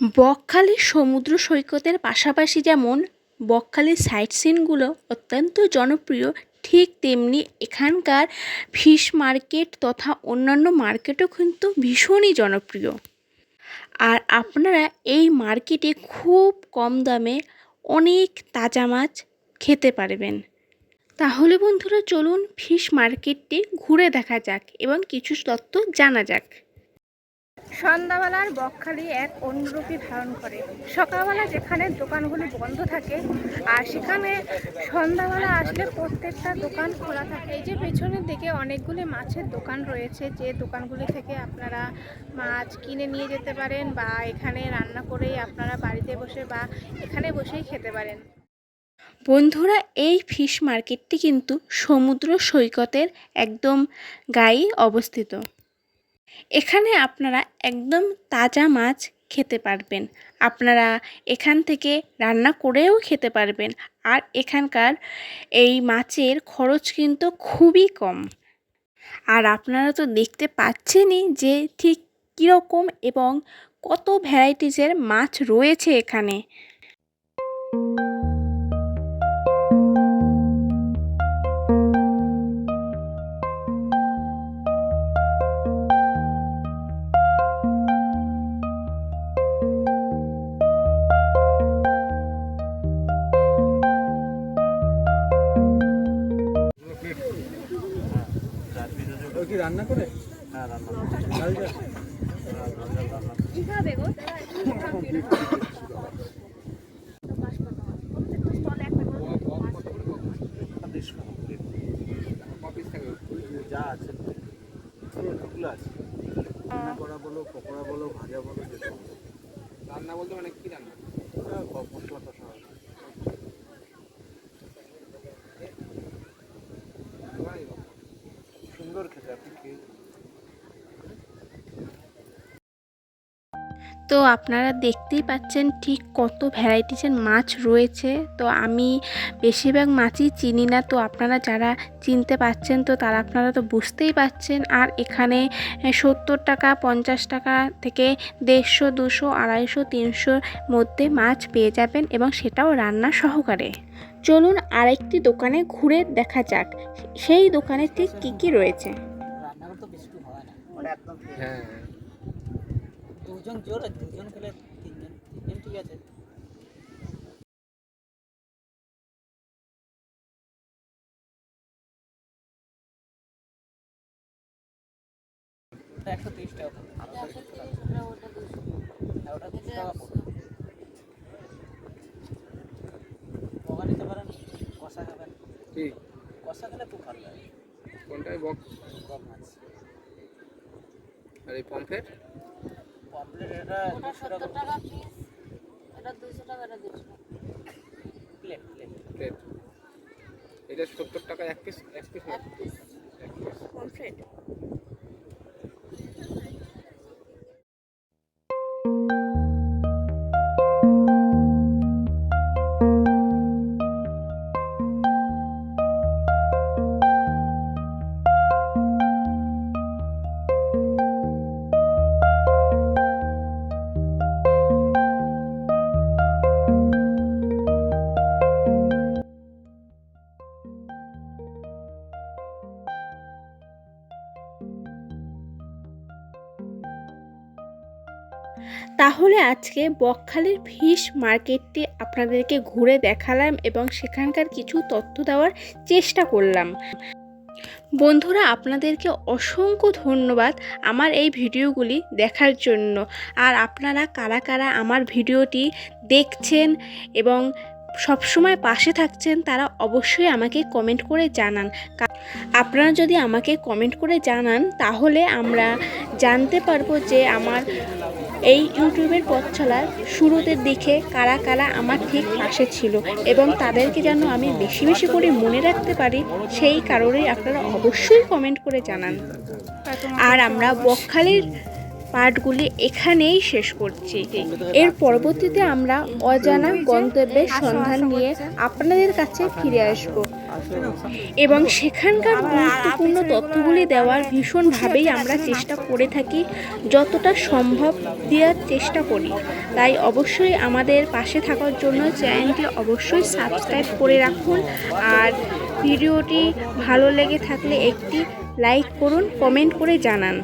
বকখালি সমুদ্র সৈকতের পাশাপাশি যেমন বকখালির সাইট সিনগুলো অত্যন্ত জনপ্রিয়, ঠিক তেমনি এখানকার ফিশ মার্কেট তথা অন্যান্য মার্কেটও কিন্তু ভীষণই জনপ্রিয়। আর আপনারা এই মার্কেটে খুব কম দামে অনেক তাজা মাছ খেতে পারবেন। তাহলে বন্ধুরা চলুন ফিশ মার্কেটটি ঘুরে দেখা যাক এবং কিছু তথ্য জানা যাক। সন্ধ্যাবেলার বকখালি এক অন্যরূপই ধারণ করে। সকালবেলা যেখানে দোকানগুলি বন্ধ থাকে, আর সেখানে সন্ধ্যাবেলা আসলে প্রত্যেকটা দোকান খোলা থাকে। এই যে পেছনের দিকে অনেকগুলি মাছের দোকান রয়েছে, যে দোকানগুলি থেকে আপনারা মাছ কিনে নিয়ে যেতে পারেন বা এখানে রান্না করেই আপনারা বাড়িতে বসে বা এখানে বসেই খেতে পারেন। বন্ধুরা, এই ফিশ মার্কেটটি কিন্তু সমুদ্র সৈকতের একদম গায়ে অবস্থিত। এখানে আপনারা একদম তাজা মাছ খেতে পারবেন। আপনারা এখান থেকে রান্না করেও খেতে পারবেন। আর এখানকার এই মাছের খরচ কিন্তু খুবই কম। আর আপনারা তো দেখতে পাচ্ছেনই যে ঠিক কীরকম এবং কত ভ্যারাইটিসের মাছ রয়েছে এখানে। ও কি রান্না করে? হ্যাঁ রান্না কালকে অফিস থেকে যা আছে আছে। রান্না করা বলো পকোড়া বলো ভাজা বলো। রান্না বলতে মানে কি রান্না? ওটা মশলা কষা হবে। সুন্দর খেতে, আপনি খেয়ে তো আপনারা দেখতেই পাচ্ছেন ঠিক কত ভ্যারাইটিসের মাছ রয়েছে। তো আমি বেশিরভাগ মাছই চিনি না, তো আপনারা যারা চিনতে পাচ্ছেন, তো তারা আপনারা তো বুঝতেই পাচ্ছেন। আর এখানে সত্তর টাকা, পঞ্চাশ টাকা থেকে দেড়শো, দুশো, আড়াইশো, তিনশোর মধ্যে মাছ পেয়ে যাবেন এবং সেটাও রান্না সহকারে। চলুন আরেকটি দোকানে ঘুরে দেখা যাক সেই দোকানে ঠিক কী কী রয়েছে। বেশি হয় না। ওটা একদম হ্যাঁ। দুজন জোর দুজন খেলে তিনজন তিনজন ঠিক আছে। একশো তিরিশ টাকা। ওটা দুশো। টাকা কি কষা খেলে খুব ভালো লাগে। কোনটাই বক? কম মাছ। আর এই পমফ্রেট? পমপ্লেট এটা দুশো টাকা। Plate plate. প্লেট। এটা সত্তর টাকা এক পিস এক পিস এক পিস তাহলে আজকে বকখালির ফিশ মার্কেটটি আপনাদেরকে ঘুরে দেখালাম এবং সেখানকার কিছু তথ্য দেওয়ার চেষ্টা করলাম। বন্ধুরা, আপনাদেরকে অসংখ্য ধন্যবাদ আমার এই ভিডিওগুলি দেখার জন্য। আর আপনারা কারা কারা আমার ভিডিওটি দেখছেন এবং সবসময় পাশে থাকছেন, তারা অবশ্যই আমাকে কমেন্ট করে জানান। আপনারা যদি আমাকে কমেন্ট করে জানান, তাহলে আমরা জানতে পারব যে আমার এই ইউটিউবের পথ চলার শুরুতে দিকে কারা কারা আমার ঠিক পাশে ছিল এবং তাদেরকে যেন আমি বেশি বেশি করে মনে রাখতে পারি, সেই কারণেই আপনারা অবশ্যই কমেন্ট করে জানান। আর আমরা বকখালির পার্টগুলি এখানেই শেষ করছি। এর পরবর্তীতে আমরা অজানা গন্তব্যের সন্ধান নিয়ে আপনাদের কাছে ফিরে আসব এবং সেখানকার গুরুত্বপূর্ণ তথ্যগুলি দেওয়ার ভীষণভাবেই আমরা চেষ্টা করে থাকি যতটা সম্ভব দেওয়ার চেষ্টা করি। তাই অবশ্যই আমাদের পাশে থাকার জন্য চ্যানেলটি অবশ্যই সাবস্ক্রাইব করে রাখুন আর ভিডিওটি ভালো লেগে থাকলে একটি লাইক করুন, কমেন্ট করে জানান।